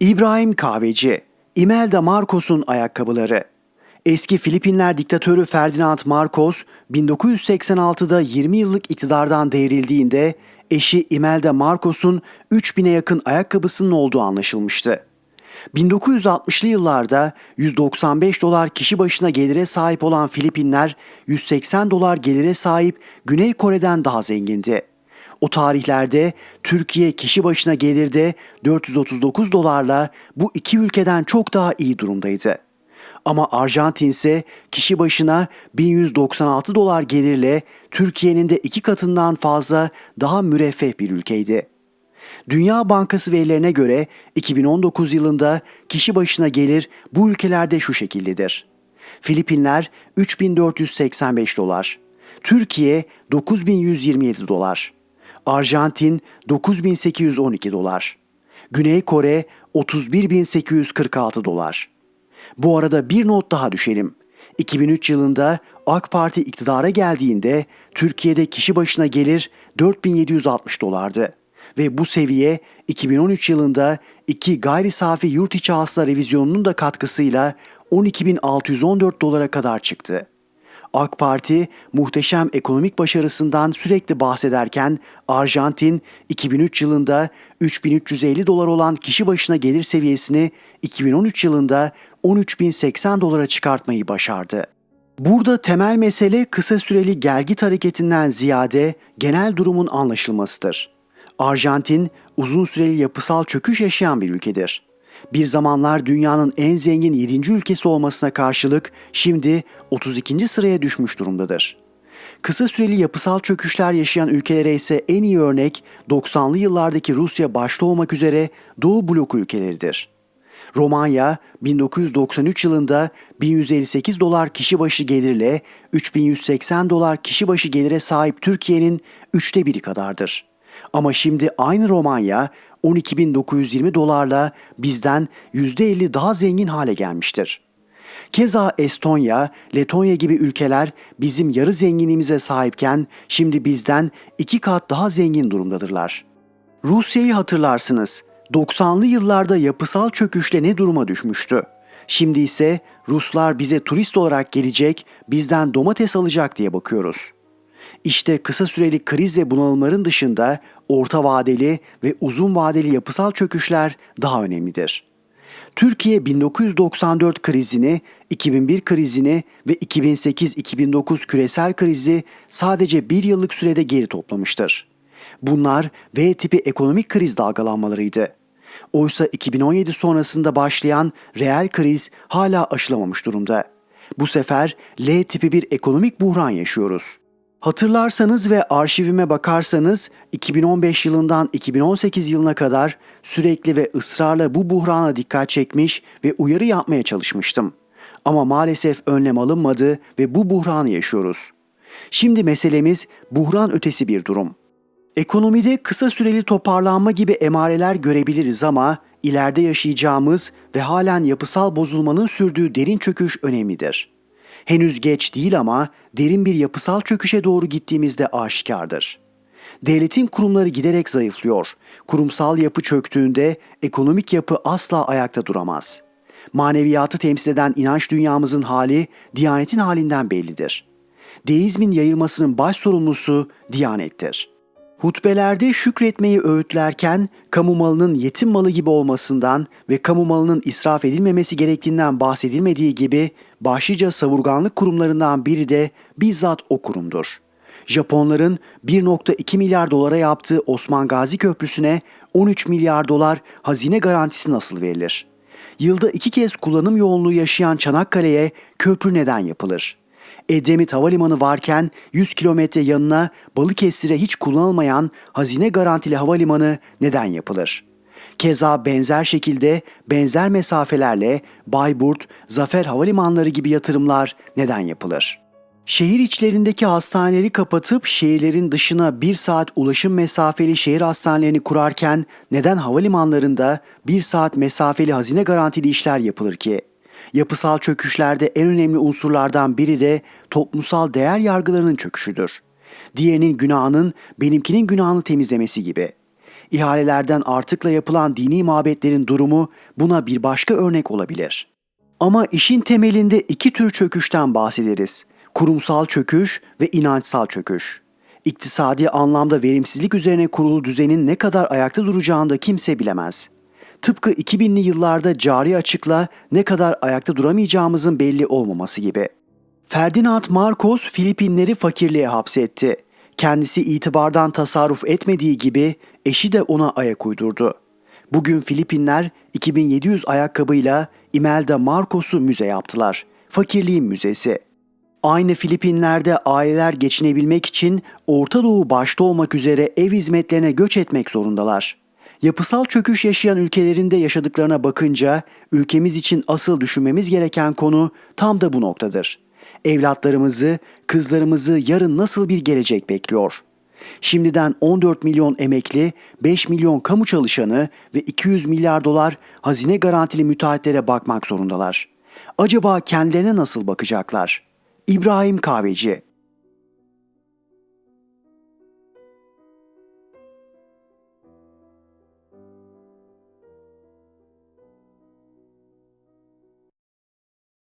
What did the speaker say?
İbrahim Kahveci, Imelda Marcos'un ayakkabıları. Eski Filipinler diktatörü Ferdinand Marcos 1986'da 20 yıllık iktidardan devrildiğinde eşi Imelda Marcos'un 3000'e yakın ayakkabısının olduğu anlaşılmıştı. 1960'lı yıllarda 195 dolar kişi başına gelire sahip olan Filipinler 180 dolar gelire sahip Güney Kore'den daha zengindi. O tarihlerde Türkiye kişi başına gelirde 439 dolarla bu iki ülkeden çok daha iyi durumdaydı. Ama Arjantin ise kişi başına 1196 dolar gelirle Türkiye'nin de iki katından fazla daha müreffeh bir ülkeydi. Dünya Bankası verilerine göre 2019 yılında kişi başına gelir bu ülkelerde şu şekildedir. Filipinler 3485 dolar, Türkiye 9127 dolar, Arjantin 9812 dolar, Güney Kore 31846 dolar. Bu arada bir not daha düşelim. 2003 yılında AK Parti iktidara geldiğinde Türkiye'de kişi başına gelir 4760 dolardı ve bu seviye 2013 yılında iki gayri safi yurt içi hasıla revizyonunun da katkısıyla 12.614 dolara kadar çıktı. AK Parti muhteşem ekonomik başarısından sürekli bahsederken Arjantin 2003 yılında 3350 dolar olan kişi başına gelir seviyesini 2013 yılında 13.080 dolara çıkartmayı başardı. Burada temel mesele kısa süreli gelgit hareketinden ziyade genel durumun anlaşılmasıdır. Arjantin uzun süreli yapısal çöküş yaşayan bir ülkedir. Bir zamanlar dünyanın en zengin 7. ülkesi olmasına karşılık şimdi 32. sıraya düşmüş durumdadır. Kısa süreli yapısal çöküşler yaşayan ülkelere ise en iyi örnek 90'lı yıllardaki Rusya başta olmak üzere Doğu bloku ülkeleridir. Romanya 1993 yılında 1158 dolar kişi başı gelirle 3180 dolar kişi başı gelire sahip Türkiye'nin üçte biri kadardır. Ama şimdi aynı Romanya 12.920 dolarla bizden %50 daha zengin hale gelmiştir. Keza Estonya, Letonya gibi ülkeler bizim yarı zenginliğimize sahipken şimdi bizden iki kat daha zengin durumdadırlar. Rusya'yı hatırlarsınız. 90'lı yıllarda yapısal çöküşle ne duruma düşmüştü? Şimdi ise Ruslar bize turist olarak gelecek, bizden domates alacak diye bakıyoruz. İşte kısa süreli kriz ve bunalımların dışında orta vadeli ve uzun vadeli yapısal çöküşler daha önemlidir. Türkiye 1994 krizini, 2001 krizini ve 2008-2009 küresel krizi sadece bir yıllık sürede geri toplamıştır. Bunlar V tipi ekonomik kriz dalgalanmalarıydı. Oysa 2017 sonrasında başlayan reel kriz hala aşılamamış durumda. Bu sefer L tipi bir ekonomik buhran yaşıyoruz. Hatırlarsanız ve arşivime bakarsanız 2015 yılından 2018 yılına kadar sürekli ve ısrarla bu buhrana dikkat çekmiş ve uyarı yapmaya çalışmıştım. Ama maalesef önlem alınmadı ve bu buhranı yaşıyoruz. Şimdi meselemiz buhran ötesi bir durum. Ekonomide kısa süreli toparlanma gibi emareler görebiliriz ama ileride yaşayacağımız ve halen yapısal bozulmanın sürdüğü derin çöküş önemlidir. Henüz geç değil ama derin bir yapısal çöküşe doğru gittiğimizde aşikardır. Devletin kurumları giderek zayıflıyor. Kurumsal yapı çöktüğünde ekonomik yapı asla ayakta duramaz. Maneviyatı temsil eden inanç dünyamızın hali Diyanetin halinden bellidir. Deizmin yayılmasının baş sorumlusu Diyanettir. Hutbelerde şükretmeyi öğütlerken kamu malının yetim malı gibi olmasından ve kamu malının israf edilmemesi gerektiğinden bahsedilmediği gibi başlıca savurganlık kurumlarından biri de bizzat o kurumdur. Japonların 1.2 milyar dolara yaptığı Osman Gazi Köprüsü'ne 13 milyar dolar hazine garantisi nasıl verilir? Yılda iki kez kullanım yoğunluğu yaşayan Çanakkale'ye köprü neden yapılır? Edremit Havalimanı varken 100 kilometre yanına Balıkesir'e hiç kullanılmayan hazine garantili havalimanı neden yapılır? Keza benzer şekilde benzer mesafelerle Bayburt, Zafer Havalimanları gibi yatırımlar neden yapılır? Şehir içlerindeki hastaneleri kapatıp şehirlerin dışına bir saat ulaşım mesafeli şehir hastanelerini kurarken neden havalimanlarında bir saat mesafeli hazine garantili işler yapılır ki? Yapısal çöküşlerde en önemli unsurlardan biri de toplumsal değer yargılarının çöküşüdür. Diğerinin günahının benimkinin günahını temizlemesi gibi. ihalelerden artıkla yapılan dini mabetlerin durumu buna bir başka örnek olabilir. Ama işin temelinde iki tür çöküşten bahsederiz. Kurumsal çöküş ve inançsal çöküş. İktisadi anlamda verimsizlik üzerine kurulu düzenin ne kadar ayakta duracağını da kimse bilemez. Tıpkı 2000'li yıllarda cari açıkla ne kadar ayakta duramayacağımızın belli olmaması gibi. Ferdinand Marcos Filipinleri fakirliğe hapsetti. Kendisi itibardan tasarruf etmediği gibi eşi de ona ayak uydurdu. Bugün Filipinler 2700 ayakkabıyla Imelda Marcos'u müze yaptılar. Fakirliğin müzesi. Aynı Filipinler'de aileler geçinebilmek için Orta Doğu başta olmak üzere ev hizmetlerine göç etmek zorundalar. Yapısal çöküş yaşayan ülkelerinde yaşadıklarına bakınca ülkemiz için asıl düşünmemiz gereken konu tam da bu noktadır. Evlatlarımızı, kızlarımızı yarın nasıl bir gelecek bekliyor? Şimdiden 14 milyon emekli, 5 milyon kamu çalışanı ve 200 milyar dolar hazine garantili müteahhitlere bakmak zorundalar. Acaba kendilerine nasıl bakacaklar? İbrahim Kahveci